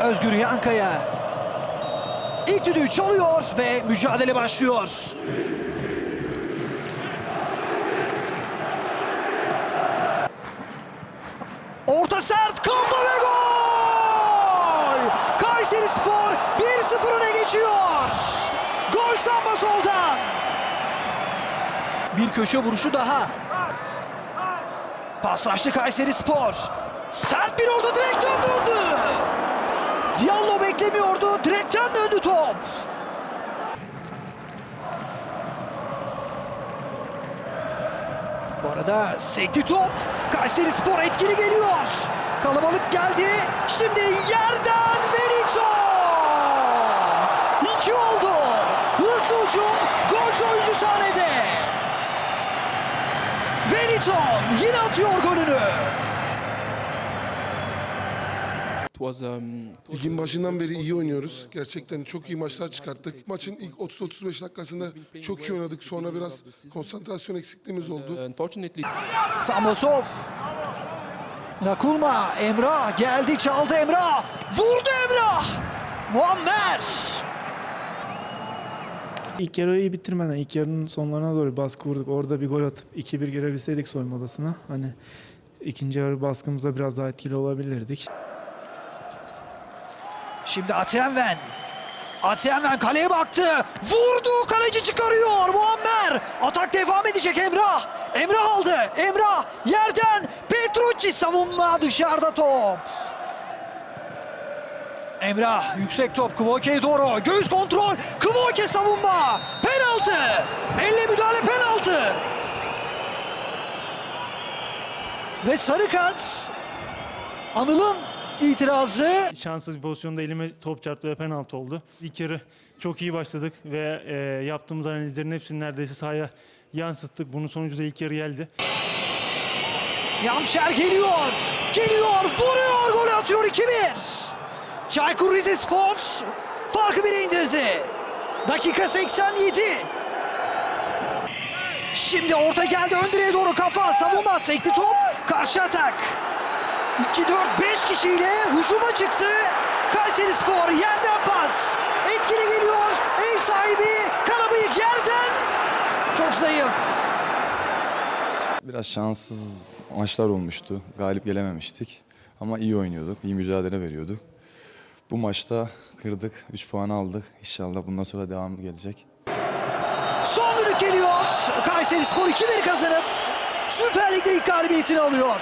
Özgür Yankaya. İlk düdüğü çalıyor ve mücadele başlıyor. Orta sert kafa ve gol! Kayseri Spor 1-0 öne geçiyor. Gol Samba soldan. Bir köşe vuruşu daha. Paslaştı Kayseri Spor. Sert bir orta direkten döndü. Diallo beklemiyordu. Direkten döndü top. Bu arada sekti top. Kayseri Spor etkili geliyor. Kalabalık geldi. Şimdi yerden Benito. İki oldu. Hızlı ucum. Golcü oyuncu sahnede. Wellington yine atıyor golünü. Ligin başından beri iyi oynuyoruz. Gerçekten çok iyi maçlar çıkarttık. Maçın ilk 30-35 dakikasında çok iyi oynadık. Sonra biraz konsantrasyon eksikliğimiz oldu. unfortunately Samosov. Nakulma. Emrah geldi çaldı Emrah. Vurdu Emrah. Muammer. İlk yarıyı iyi bitirmeden ilk yarının sonlarına doğru baskı kurduk. Orada bir gol atıp 2-1 girebilseydik soyunma odasına. Hani ikinci yarı baskımızda biraz daha etkili olabilirdik. Şimdi Atenven. Atenven kaleye baktı. Vurdu. Kaleci çıkarıyor. Muammer. Atak devam edecek Emrah. Emrah aldı. Emrah yerden. Petrucci savunma dışarıda top. Emrah yüksek top Kvoke'ye doğru. Göğüs kontrol. Kvoke savunma. Penaltı. Elle müdahale penaltı. Ve sarı kart. Anıl'ın itirazı. Şanssız bir pozisyonda elime top çarptı ve penaltı oldu. İlk yarı çok iyi başladık ve e, yaptığımız analizlerin hepsini neredeyse sahaya yansıttık. Bunun sonucu da ilk yarı geldi. Yamşer geliyor. Geliyor. Vuruyor. Gol atıyor 2-1. Çaykur Rizespor farkı bire indirdi. Dakika 87. Şimdi orta geldi ön direğe doğru kafa savunma sekti top karşı atak 2-4-5 kişiyle hücuma çıktı Kayseri Spor yerden pas etkili geliyor ev sahibi Karabıyık yerden çok zayıf Biraz şanssız maçlar olmuştu. Galip gelememiştik. Ama iyi oynuyorduk, iyi mücadele veriyorduk. Bu maçta kırdık, 3 puan aldık. İnşallah bundan sonra devam gelecek. Son düdük geliyor. Kayseri Spor 2-1 kazanıp Süper Lig'de ilk galibiyetini alıyor.